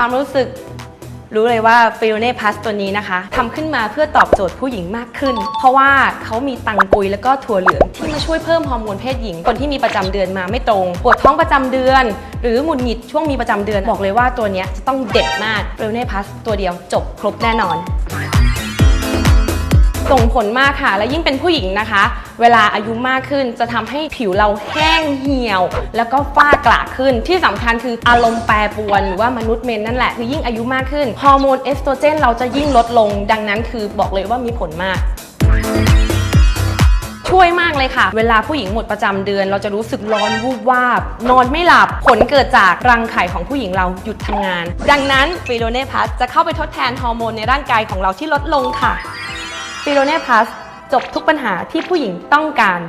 ความรู้สึก รู้เลยว่าฟิโ n เน่พัสตัวนี้นะคะทำขึ้นมาเพื่อตอบโจทย์ผู้หญิงมากขึ้น เพราะว่าเขามีตังปุยแล้วก็ถั่วเหลืองที่มาช่วยเพิ่มฮอร์โมนเพศหญิง คนที่มีประจำเดือนมาไม่ตรงปวดท้องประจำเดือน หรือหงุดหงิดช่วงมีประจำเดือน บอกเลยว่าตัวเนี้ยจะต้องเด็ดมากฟิโ n เน่พัสตัวเดียวจบครบแน่นอน ส่งผลมากค่ะ และยิ่งเป็นผู้หญิงนะคะ เวลาอายุมากขึ้นจะทำให้ผิวเราแห้งเหี่ยว แล้วก็ฝ้ากระขึ้นที่สำคัญคืออารมณ์แปรปรวนหรือว่ามนุษย์เมนนั่นแหละคือยิ่งอายุมากขึ้นฮอร์โมนเอสโตรเจนเราจะยิ่งลดลง ดังนั้นคือบอกเลยว่ามีผลมากช่วยมากเลยค่ะ เวลาผู้หญิงหมดประจำเดือน เราจะรู้สึกร้อนวูบวาบ นอนไม่หลับ ผลเกิดจากรังไข่ของผู้หญิงเราหยุดทำงาน ดังนั้นฟิโลเนพัสจะเข้าไปทดแทนฮอร์โมนในร่างกายของเราที่ลดลงค่ะ ฟิโลเน่พลัสจบทุกปัญหาที่ผู้หญิงต้องการ